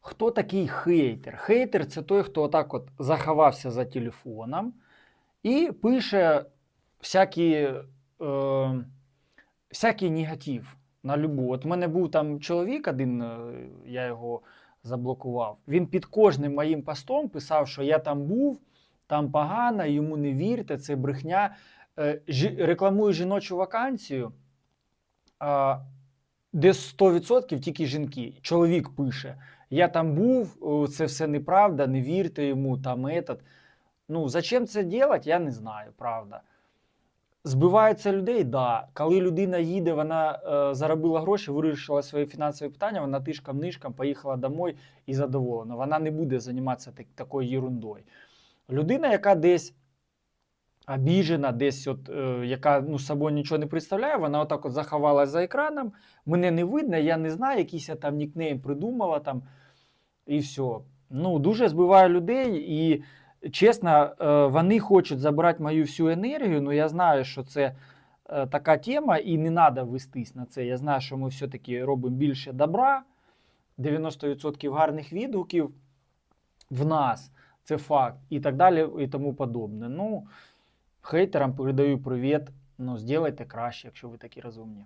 Хто такий хейтер? Хейтер це той, хто отак от заховався за телефоном і пише всякий, е, всякий негатив на любу. От в мене був там чоловік один, е, я його заблокував. Він під кожним моїм постом писав, що я там був, там погано, йому не вірте, це брехня. Е, жі- рекламую жіночу вакансію, а, де 100% тільки жінки. Чоловік пише: Я там був, це все неправда, не вірте йому, там этот. Ну, зачем це робити, я не знаю, правда. Збиваються людей, да. Коли людина їде, вона е, заробила гроші, вирішила свої фінансові питання, вона тишком-нишком поїхала домой і задоволена. Вона не буде займатися так, такою ерундою. Людина, яка десь обіжена, десь, от, е, яка ну, собою нічого не представляє, вона отак от заховалась за екраном, мене не видно, я не знаю, якийсь я там нікнейм придумала там, і все. Ну, дуже збиває людей, і чесно, е, вони хочуть забрати мою всю енергію, але я знаю, що це е, така тема, і не треба вестись на це. Я знаю, що ми все-таки робимо більше добра, 90% гарних відгуків в нас, це факт, і так далі, і тому подобне. Ну, хейтерам передаю привіт. Ну, сделайте краще, якщо ви такі розумні.